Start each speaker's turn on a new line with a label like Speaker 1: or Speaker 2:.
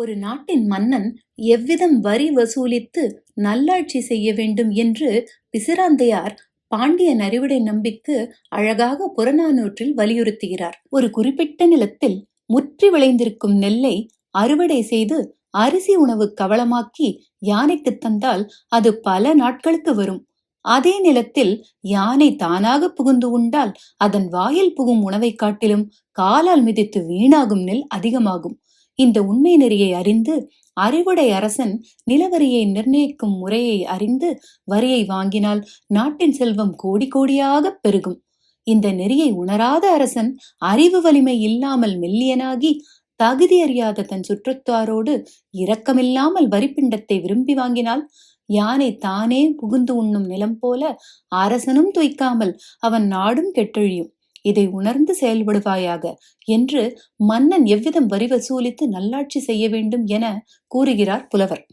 Speaker 1: ஒரு நாட்டின் மன்னன் எவ்விதம் வரி வசூலித்து நல்லாட்சி செய்ய வேண்டும் என்று பிசிராந்தையார் பாண்டிய அறிவுடை நம்பிக்கு அழகாக புறநானூற்றில் வலியுறுத்துகிறார். ஒரு குறிப்பிட்ட நிலத்தில் முற்றி விளைந்திருக்கும் நெல்லை அறுவடை செய்து அரிசி உணவு கவளமாக்கி யானைக்கு தந்தால் அது பல நாட்களுக்கு வரும். அதே நிலத்தில் யானை தானாக புகுந்து உண்டால் அதன் வாயில் புகும் உணவை காட்டிலும் காலால் மிதித்து வீணாகும் நெல் அதிகமாகும். இந்த உண்மை நெறியை அறிந்து அறிவுடை அரசன் நிலவரியை நிர்ணயிக்கும் முறையை அறிந்து வரியை வாங்கினால் நாட்டின் செல்வம் கோடி கோடியாக பெருகும். இந்த நெறியை உணராத அரசன் அறிவு வலிமை இல்லாமல் மெல்லியனாகி தகுதி அறியாத தன் சுற்றத்தாரோடு இரக்கமில்லாமல் வரிப்பிண்டத்தை விரும்பி வாங்கினால் யானை தானே புகுந்து உண்ணும் நிலம் போல அரசனும் துய்க்காமல் அவன் நாடும் கெட்டொழியும். இதை உணர்ந்து செயல்படுவாயாக என்று மன்னன் எவ்விதம் வரி வசூலித்து நல்லாட்சி செய்ய வேண்டும் என கூறுகிறார் புலவர்.